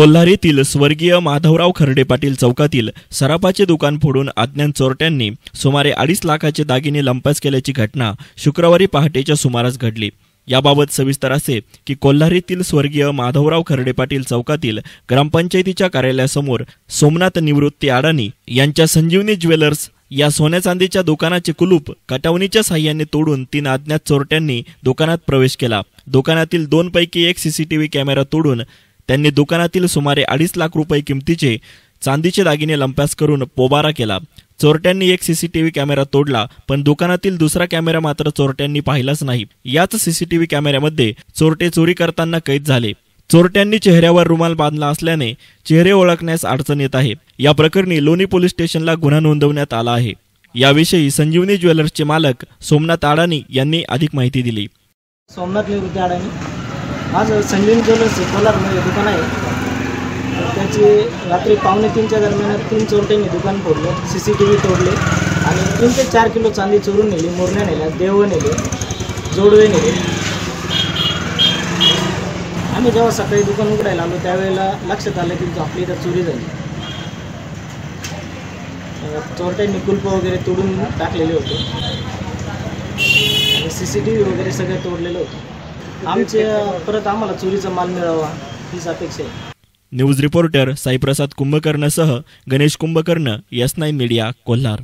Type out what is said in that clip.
कोल्हारीतील स्वर्गीय माधवराव खर्डे पाटील चौकातील सराफाचे दुकान फोडून अज्ञान चोरट्यांनी सुमारे अडीच लाखाचे दागिने लंपास केल्याची घटना शुक्रवारी पहाटेच्या सुमारास घडली. याबाबत सविस्तर असे की कोल्हारीतील स्वर्गीय माधवराव खर्डे पाटील चौकातील ग्रामपंचायतीच्या कार्यालयासमोर सोमनाथ निवृत्ती अडाणी यांच्या संजीवनी ज्वेलर्स या सोन्या चांदीच्या दुकानाचे कुलूप कटावणीच्या साह्याने तोडून तीन अज्ञात चोरट्यांनी दुकानात प्रवेश केला. दुकानातील दोन पैकी एक सीसीटीव्ही कॅमेरा तोडून त्यांनी दुकानातील सुमारे अडीच लाख रुपये किमतीचे चांदीचे दागिने लंपास करून पोबारा केला. चोरट्यांनी एक सीसीटीव्ही कॅमेरा तोडला पण दुकानातील दुसरा कॅमेरा मात्र चोरट्यांनी पाहिलाच नाही. याच सीसीटीव्ही कॅमेऱ्यामध्ये चोरटे चोरी करताना कैद झाले. चोरट्यांनी चेहऱ्यावर रुमाल बांधला असल्याने चेहरे ओळखण्यास अडचण येत आहे. या प्रकरणी लोणी पोलीस स्टेशनला गुन्हा नोंदवण्यात आला आहे. याविषयी संजीवनी ज्वेलर्सचे मालक सोमनाथ अडाणी यांनी अधिक माहिती दिली. सोमनाथ निवृत्ती अडाणी. माझं संजीवनी ज्वेलर्स आहे कोल्हारमध्ये दुकान आहे. त्याची रात्री पावणे तीनच्या दरम्यान तीन चोरट्यांनी दुकान फोडलं सी सी टी व्ही तोडले आणि तीन ते चार किलो चांदी चोरून नेली मोरण्या नेल्या देव नेले जोडवे नेले. आम्ही जेव्हा सकाळी दुकान उघडायला आलो त्यावेळेला लक्षात आलं की आपली इथं चोरी झाली. चोरट्यांनी कुल्प वगैरे तोडून टाकलेले होते. आणि सी सी टी व्ही वगैरे सगळं तोडलेलं होतं. आमचे परत आम्हाला चोरीचा माल मिळावा हीच अपेक्षा आहे. News reporter Saiprasad कुंभकर्णसह Ganesh Kumbhakarn S nine media Kolhar.